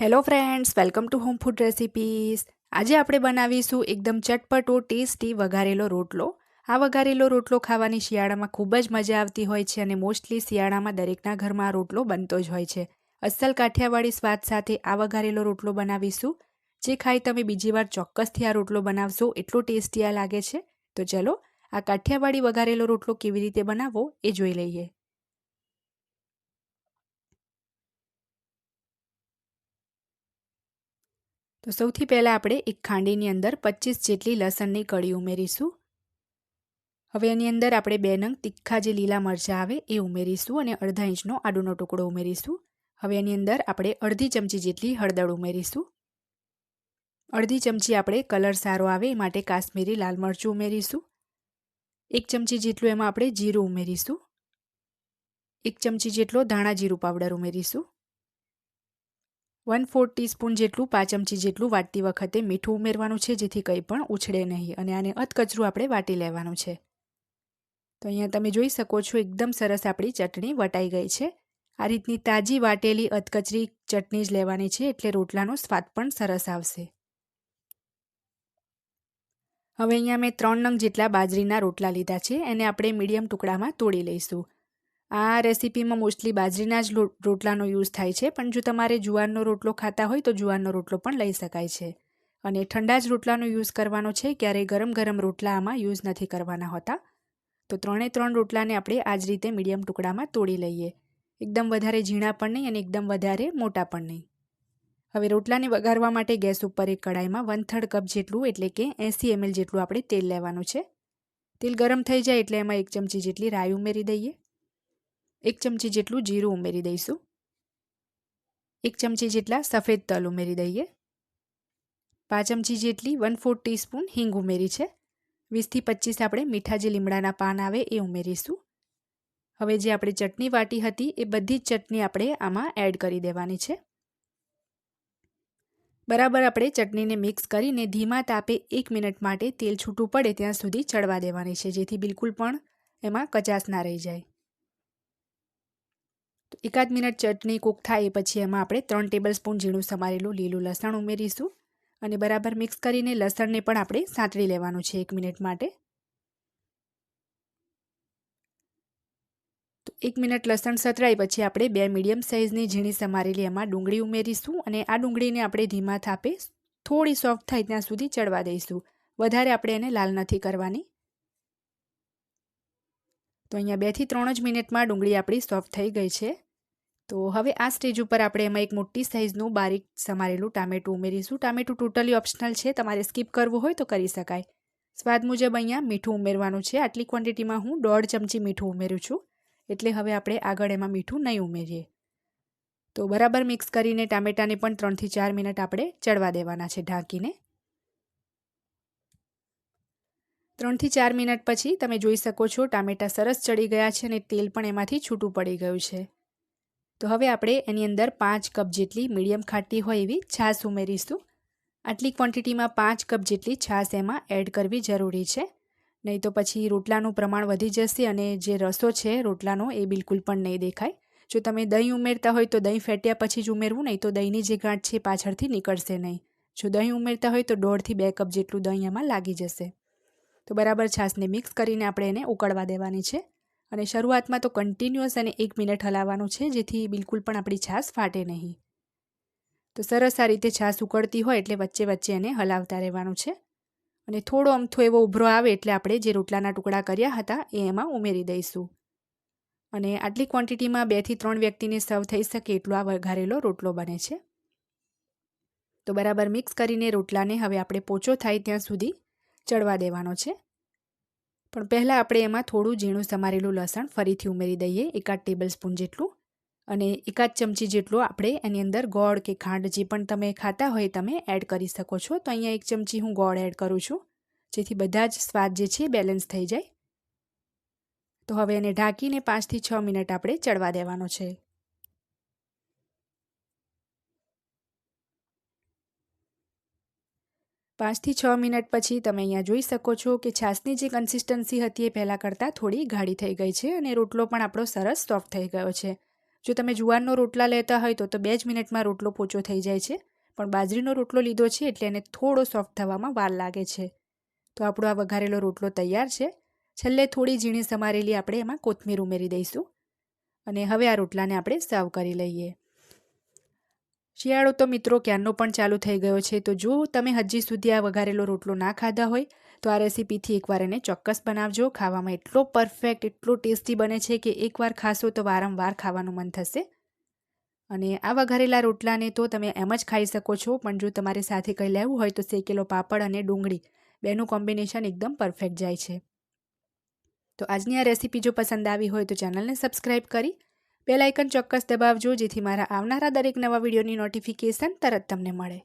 Hello friends welcome to home food recipes આજે આપણે બનાવીશું એકદમ ચટપટો, ટેસ્ટી વઘારેલો રોટલો. આ વઘારેલો રોટલો ખાવાની શિયાળામાં ખૂબ જ મજા આવતી હોય છે અને મોસ્ટલી શિયાળામાં દરેકના ઘરમાં રોટલો બનતો જ હોય છે. અસલ કાઠિયાવાડી સ્વાદ સાથે આ વઘારેલો રોટલો બનાવીશું. જે ખાઈ તમે બીજી વાર ચોક્કસથી આ રોટલો બનાવશો, એટલો ટેસ્ટી આ લાગે છે. તો ચલો, આ કાઠિયાવાડી વઘારેલો રોટલો કેવી રીતે બનાવવો એ જોઈ લઈએ. તો સૌથી પહેલાં આપણે એક ખાંડીની અંદર પચીસ જેટલી લસણની કળી ઉમેરીશું. હવે એની અંદર આપણે બે નંગ તીખા જે લીલા મરચાં આવે એ ઉમેરીશું અને અડધા ઇંચનો આડુનો ટુકડો ઉમેરીશું. હવે એની અંદર આપણે અડધી ચમચી જેટલી હળદર ઉમેરીશું. અડધી ચમચી આપણે કલર સારો આવે એ માટે કાશ્મીરી લાલ મરચું ઉમેરીશું. એક ચમચી જેટલું એમાં આપણે જીરું ઉમેરીશું. એક ચમચી જેટલો ધાણા જીરું પાવડર ઉમેરીશું. વન ફોર ટીસ્પૂન જેટલું, પાંચ ચમચી જેટલું વાટતી વખતે મીઠું ઉમેરવાનું છે, જેથી કંઈ પણ ઉછળે નહીં અને આને અધકચરું આપણે વાટી લેવાનું છે. તો અહીંયા તમે જોઈ શકો છો, એકદમ સરસ આપણી ચટણી વટાઈ ગઈ છે. આ રીતની તાજી વાટેલી અધકચરી ચટણી જ લેવાની છે, એટલે રોટલાનો સ્વાદ પણ સરસ આવશે. હવે અહીંયા મેં ત્રણ નંગ જેટલા બાજરીના રોટલા લીધા છે, એને આપણે મીડિયમ ટુકડામાં તોડી લઈશું. આ રેસીપીમાં મોસ્ટલી બાજરીના જ રોટલાનો યુઝ થાય છે, પણ જો તમારે જુવારનો રોટલો ખાતા હોય તો જુવારનો રોટલો પણ લઈ શકાય છે. અને ઠંડા જ રોટલાનો યુઝ કરવાનો છે, ક્યારેય ગરમ ગરમ રોટલા આમાં યુઝ નથી કરવાના હોતા. તો ત્રણે ત્રણ રોટલાને આપણે આ જ રીતે મીડિયમ ટુકડામાં તોડી લઈએ. એકદમ વધારે ઝીણા પણ નહીં અને એકદમ વધારે મોટા પણ નહીં. હવે રોટલાને વઘારવા માટે ગેસ ઉપર એક કડાઈમાં વન થર્ડ કપ જેટલું, એટલે કે એંસી એમએલ જેટલું આપણે તેલ લેવાનું છે. તેલ ગરમ થઈ જાય એટલે એમાં એક ચમચી જેટલી રાઈ ઉમેરી દઈએ. એક ચમચી જેટલું જીરું ઉમેરી દઈશું. એક ચમચી જેટલા સફેદ તલ ઉમેરી દઈએ. પાંચ ચમચી જેટલી વન ફોર ટીસ્પૂન હિંગ ઉમેરી છે. વીસથી પચીસ આપણે મીઠા જે લીમડાના પાન આવે એ ઉમેરીશું. હવે જે આપણે ચટણી વાટી હતી એ બધી જ ચટણી આપણે આમાં એડ કરી દેવાની છે. બરાબર આપણે ચટણીને મિક્સ કરીને ધીમા તાપે એક મિનિટ માટે તેલ છૂટું પડે ત્યાં સુધી ચડવા દેવાની છે, જેથી બિલકુલ પણ એમાં કચાશ ના રહી જાય. તો એકાદ મિનિટ ચટણી કૂક થાય એ પછી એમાં આપણે ત્રણ ટેબલ સ્પૂન ઝીણું સમારેલું લીલું લસણ ઉમેરીશું અને બરાબર મિક્સ કરીને લસણને પણ આપણે સાંતળી લેવાનું છે એક મિનિટ માટે. તો એક મિનિટ લસણ સતરાય પછી આપણે બે મીડિયમ સાઇઝની ઝીણી સમારેલી એમાં ડુંગળી ઉમેરીશું અને આ ડુંગળીને આપણે ધીમા થાપે થોડી સોફ્ટ થાય ત્યાં સુધી ચડવા દઈશું. વધારે આપણે એને લાલ નથી કરવાની. તો અહીંયા બેથી ત્રણ જ મિનિટમાં ડુંગળી આપણી સોફ્ટ થઈ ગઈ છે. તો હવે આ સ્ટેજ ઉપર આપણે એમાં એક મોટી સાઇઝનું બારીક સમારેલું ટામેટું ઉમેરીશું. ટામેટું ટોટલી ઓપ્શનલ છે. તમારે સ્કીપ કરવું હોય તો કરી શકાય. સ્વાદ મુજબ અહીંયા મીઠું ઉમેરવાનું છે. આટલી ક્વોન્ટિટીમાં હું દોઢ ચમચી મીઠું ઉમેરું છું. એટલે હવે આપણે આગળ એમાં મીઠું નહીં ઉમેરીએ. તો બરાબર મિક્સ કરીને ટામેટાને પણ ત્રણથી ચાર મિનિટ આપણે ચડવા દેવાના છે ઢાંકીને. ત્રણથી ચાર મિનિટ પછી તમે જોઈ શકો છો ટામેટાં સરસ ચડી ગયા છે અને તેલ પણ એમાંથી છૂટું પડી ગયું છે. તો હવે આપણે એની અંદર પાંચ કપ જેટલી મીડિયમ ખાટી હોય એવી છાશ ઉમેરીશું. આટલી ક્વોન્ટિટીમાં પાંચ કપ જેટલી છાશ એમાં એડ કરવી જરૂરી છે. નહીં તો પછી રોટલાનું પ્રમાણ વધી જશે અને જે રસો છે રોટલાનો એ બિલકુલ પણ નહીં દેખાય. જો તમે દહીં ઉમેરતા હોય તો દહીં ફેટ્યા પછી જ ઉમેરવું, નહીં તો દહીંની જે ગાંઠ છે પાછળથી નીકળશે નહીં. જો દહીં ઉમેરતા હોય તો દોઢથી બે કપ જેટલું દહીં એમાં લાગી જશે. તો બરાબર છાશને મિક્સ કરીને આપણે એને ઉકળવા દેવાની છે. અને શરૂઆતમાં તો કન્ટિન્યુઅસ અને એક મિનિટ હલાવવાનું છે, જેથી બિલકુલ પણ આપણી છાશ ફાટે નહીં. તો સરસ આ રીતે છાશ ઉકળતી હોય એટલે વચ્ચે વચ્ચે એને હલાવતા રહેવાનું છે. અને થોડો અમથો એવો ઉભરો આવે એટલે આપણે જે રોટલાના ટુકડા કર્યા હતા એ એમાં ઉમેરી દઈશું. અને આટલી ક્વોન્ટિટીમાં બેથી ત્રણ વ્યક્તિને સર્વ થઈ શકે એટલો આ વઘારેલો રોટલો બને છે. તો બરાબર મિક્સ કરીને રોટલાને હવે આપણે પોચો થાય ત્યાં સુધી ચડવા દેવાનો છે. પણ પહેલાં આપણે એમાં થોડું ઝીણું સમારેલું લસણ ફરીથી ઉમેરી દઈએ, એકાદ ટેબલ સ્પૂન જેટલું. અને એકાદ ચમચી જેટલું આપણે એની અંદર ગોળ કે ખાંડ જે પણ તમે ખાતા હોય તમે એડ કરી શકો છો. તો અહીંયા એક ચમચી હું ગોળ એડ કરું છું. જેથી બધા જ સ્વાદ જે છે બેલેન્સ થઈ જાય. તો હવે એને ઢાંકીને પાંચથી છ મિનિટ આપણે ચડવા દેવાનો છે. પાંચથી છ મિનિટ પછી તમે અહીંયા જોઈ શકો છો કે છાશની જે કન્સિસ્ટન્સી હતી એ પહેલાં કરતાં થોડી ગાઢી થઈ ગઈ છે અને રોટલો પણ આપણો સરસ સોફ્ટ થઈ ગયો છે. જો તમે જુવારનો રોટલા લેતા હોય તો તો બે જ મિનિટમાં રોટલો પોચો થઈ જાય છે, પણ બાજરીનો રોટલો લીધો છે એટલે એને થોડો સોફ્ટ થવામાં વાર લાગે છે. તો આપણો આ વઘારેલો રોટલો તૈયાર છે. છેલ્લે થોડી ઝીણી સમારેલી આપણે એમાં કોથમીર ઉમેરી દઈશું. અને હવે આ રોટલાને આપણે સર્વ કરી લઈએ. શિયાળો તો મિત્રો ક્યારનો પણ ચાલુ થઈ ગયો છે, તો જો તમે હજી સુધી આ વઘારેલો રોટલો ના ખાધા હોય, તો આ રેસીપીથી એકવાર એને ચોક્કસ બનાવજો. ખાવામાં એટલો પરફેક્ટ એટલો ટેસ્ટી બને છે કે એકવાર ખાશો તો વારંવાર ખાવાનું મન થશે. અને આ વઘારેલા રોટલાને તો તમે એમ જ ખાઈ શકો છો, પણ જો તમારે સાથે કંઈ લેવું હોય તો શેકેલો પાપડ અને ડુંગળી, બેનું કોમ્બિનેશન એકદમ પરફેક્ટ જાય છે. તો આજની આ રેસીપી જો પસંદ આવી હોય તો ચેનલને સબસ્ક્રાઈબ કરી બેલ ચોક્કસ દબાવજો જેથી મારા આવનારા દરેક નવા વિડીયોની નોટિફિકેશન તરત તમને મળે.